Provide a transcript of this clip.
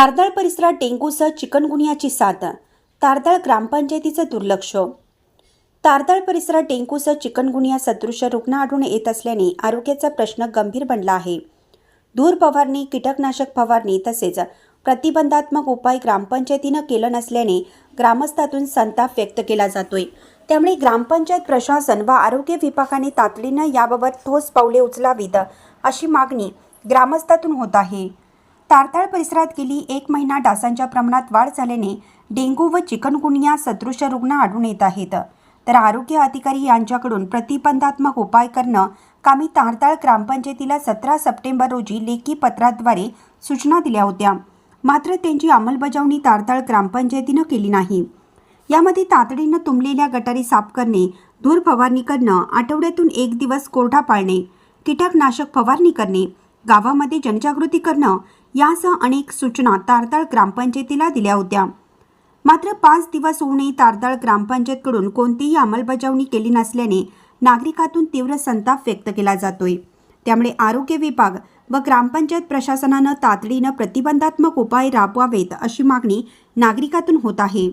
तारदाळ परिसरात डेंग्यूसह चिकनगुनियाची साथ तारदाळ ग्रामपंचायतीचं दुर्लक्ष. तारदाळ परिसरात डेंग्यूसह चिकनगुनिया सदृश रुग्ण आढळून येत असल्याने आरोग्याचा प्रश्न गंभीर बनला आहे. धूर फवारणी कीटकनाशक फवारणी तसेच प्रतिबंधात्मक उपाय ग्रामपंचायतीनं केलं नसल्याने ग्रामस्थातून संताप व्यक्त केला जातोय. त्यामुळे ग्रामपंचायत प्रशासन व आरोग्य विभागाने तातडीनं याबाबत ठोस पावले उचलावीत अशी मागणी ग्रामस्थातून होत आहे. तारताळ परिसरात गेली एक महिना डासांच्या प्रमाणात वाढ झाल्याने डेंग्यू व चिकनगुनिया सदृश रुग्ण आढळून येत आहेत. तर आरोग्य अधिकारी यांच्याकडून प्रतिबंधात्मक उपाय करणं कामी तारताळ ग्रामपंचायतीला सतरा सप्टेंबर रोजी लेखी पत्राद्वारे सूचना दिल्या होत्या. मात्र त्यांची अंमलबजावणी तारताळ ग्रामपंचायतीनं केली नाही. यामध्ये तातडीनं तुंबलेल्या गटारी साफ करणे धूर फवारणी करणं आठवड्यातून एक दिवस कोरडा पाळणे कीटकनाशक फवारणी करणे गावामध्ये जनजागृती करणं यासह अनेक सूचना तारताळ ग्रामपंचायतीला दिल्या होत्या. मात्र पाच दिवस होऊनही तारदाळ ग्रामपंचायतकडून कोणतीही अंमलबजावणी केली नसल्याने नागरिकातून तीव्र संताप व्यक्त केला जातोय. त्यामुळे आरोग्य विभाग व ग्रामपंचायत प्रशासनानं तातडीनं प्रतिबंधात्मक उपाय राबवावेत अशी मागणी नागरिकातून होत आहे.